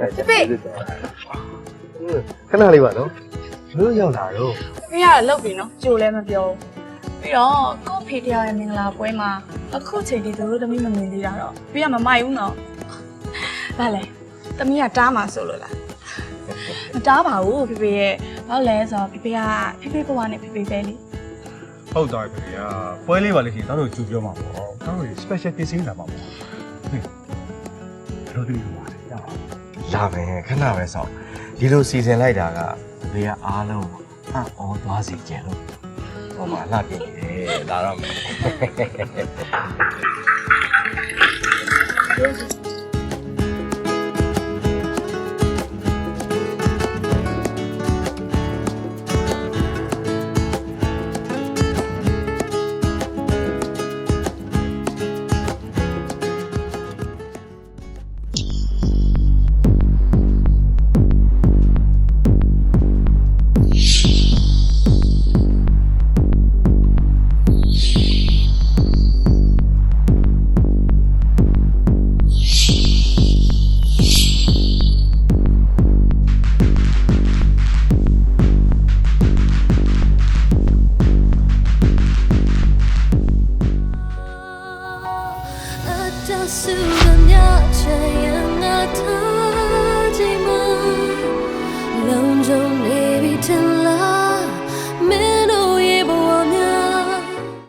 ဖေခဏလေးပါနော်ဘလို့ရောက်လာတော့ဖေကလောက်ပြီနော်ကြိုလည်းမပြောဘူးပြီးတော့ကို့ဖေတရားရဲ့မင်္ဂလာပွဲမှာအခုချိန်ထိသူတို့သမီးမမြင်သေးတာတော့ဖေကမမိုက်ဘူးနော်ဗါလဲသမီးကတားမှာဆိုလို့လားမတားပါဘူးဖေဖေရဲ့ဘာလို့လဲဆိုတော့ဖေဖေကဖေဖေဘဝနဲ့ဖေဖေပဲလေဟုတ်သားပြီဗျာပွဲလေးပါလေရှင်တောင်းတို့ကြူပြောမှာပေါ့တောင်းတို့ special ပြင်ဆင်လာပါပေါ့ဟေးဘယ်လိုတည်းပါလဲရပါလာ မယ်ခဏပဲဆောက်ဒီလိုစီစဉ်လိုက်တာကဘေးကအားလုံးအံ့ဩသွားစီကြလို့ဟောမှာလှပြည့်နေတယ်လာတော့မယ်ဟုတ် Just soon on your